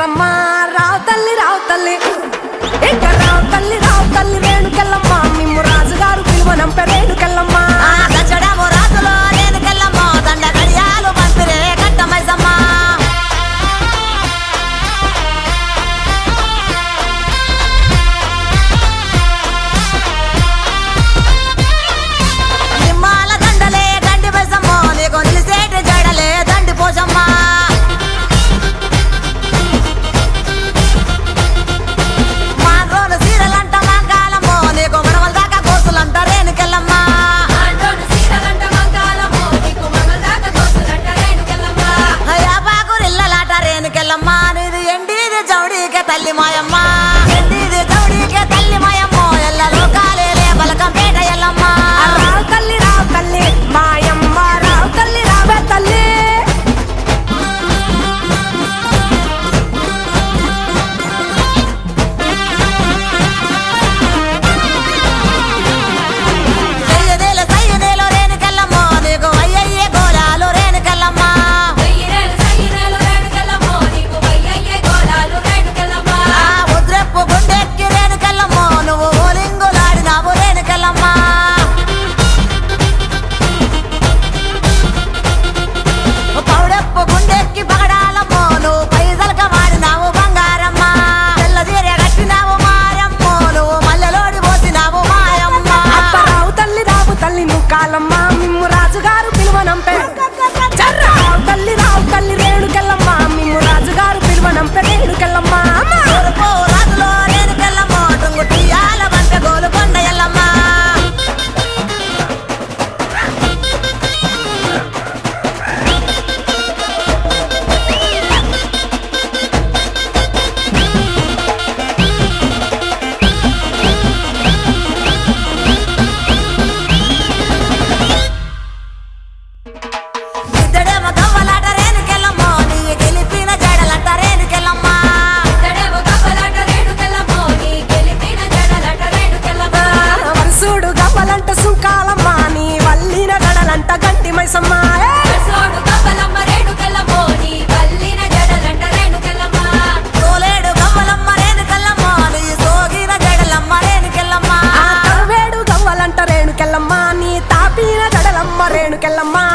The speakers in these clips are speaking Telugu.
రమ్మా రావు తల్లి రావు తల్లి. ఇంకా రావు తల్లి రావు తల్లి వేణుకెళ్ళమ్మా మిమ్ము రాజుగారు పిలువనంపే రేణుకెళ్ళ జడలమ్మ రేణుకెళ్ళమ్మ ఇక రావు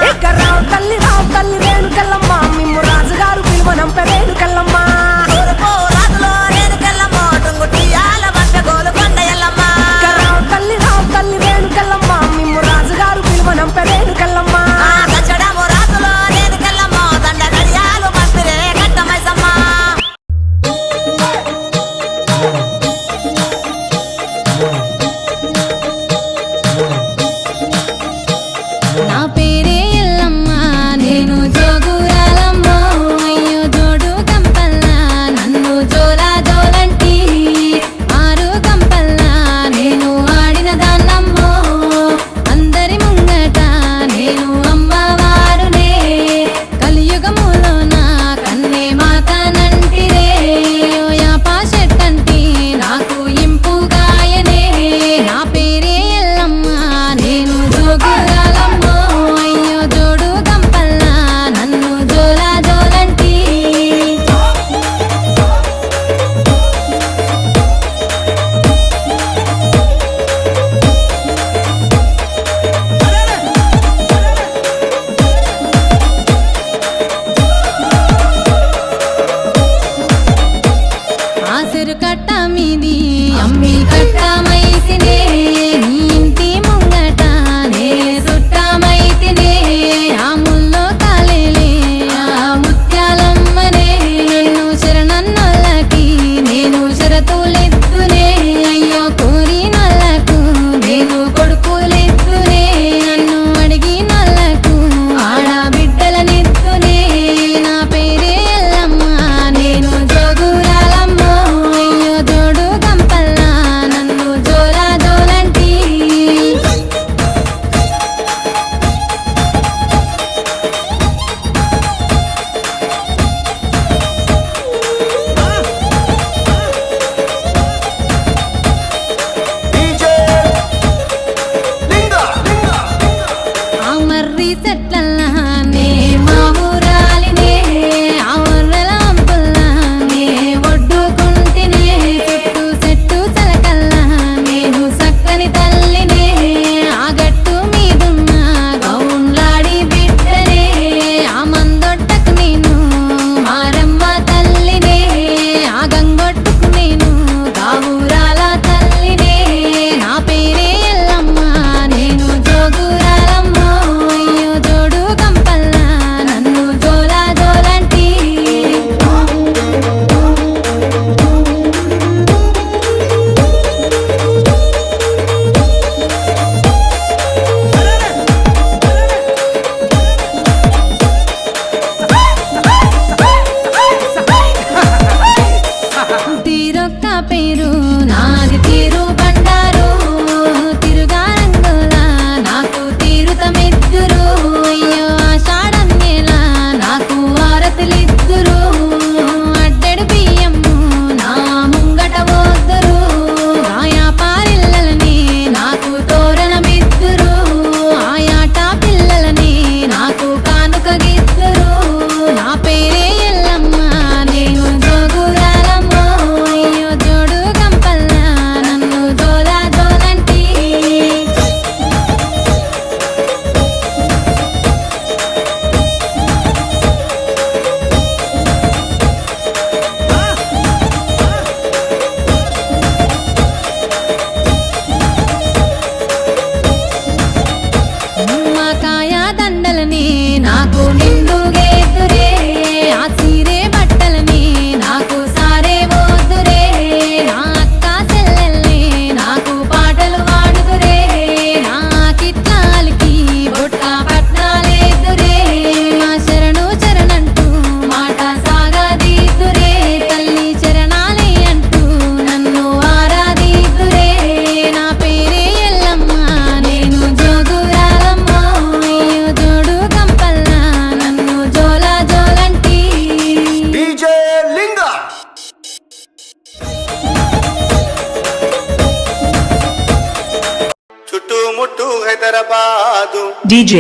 చుట్టుముట్టు హైదరాబాదు. DJ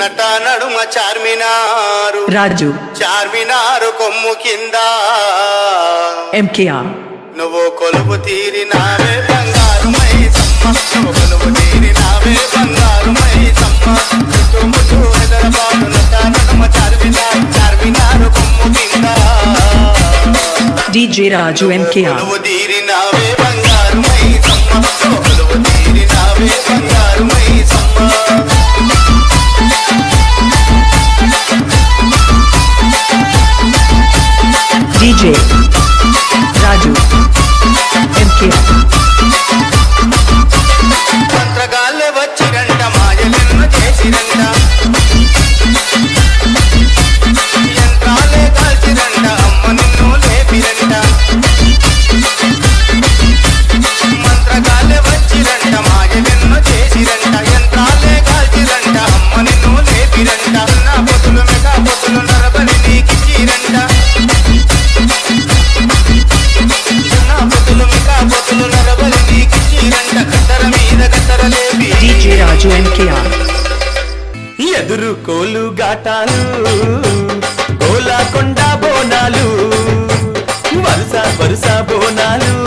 నట నడుమ చార్మినారు. Raju, చార్మినారు కొమ్ము కింద. MKR, నువ్వు కొలువు తీరినావే బంగారు మై సమ్మ నువ్వు కొలువు తీరినావే బంగారు మై సమ్మ చుట్టూ ముట్టు హైదరాబాదు నట నడుమ చార్మినారు చార్మినారు కొమ్ము కింద. DJ Raju MKR, కొలువు తీరినావే DJ Raju MKR, ఎదురు కోలు గాటాలు గోలాకొండ బోనాలు వరుస వరుస బోనాలు.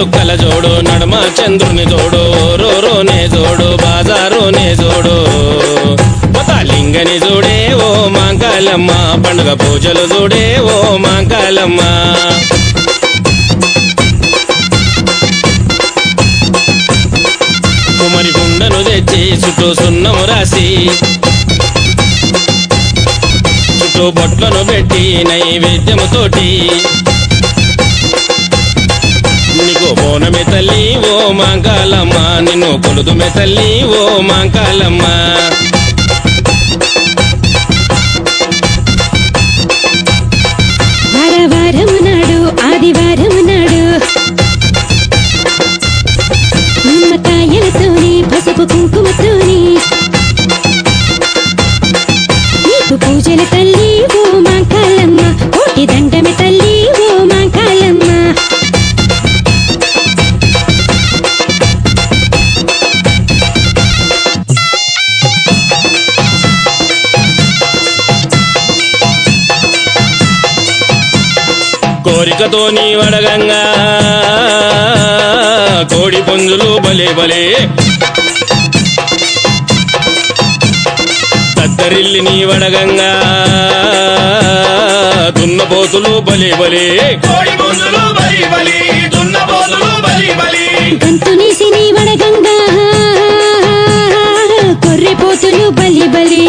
చుక్కల జోడు నడమ చంద్రుని జోడు రోనే జోడు బాజారోనే జోడు లింగని జోడే ఓ మాంకాలమ్మ పండుగ పూజలు జోడే ఓ మాంకాలమ్మ. కుమరి గుండను తెచ్చి చుట్టూ సున్నము రాసి చుట్టూ బొట్లను పెట్టి నైవేద్యముతోటి నీకు బోనమే తల్లి ఓ మాంకాలమ్మ. నిన్ను కొలుదుమే తల్లి ఓ మాంకాలమ్మ. కోరికతో నీ వడగంగా. కోడి పుంజులు బలే బలే. తద్దరిల్లి నీ వడగంగా. దున్నపోతులు బలే బలే. కోడి పుంజులు బలి బలి. దున్నపోతులు బలి బలి. గంతునేసి నీ వడగంగా. కొర్రెపోతులు బలి బలి.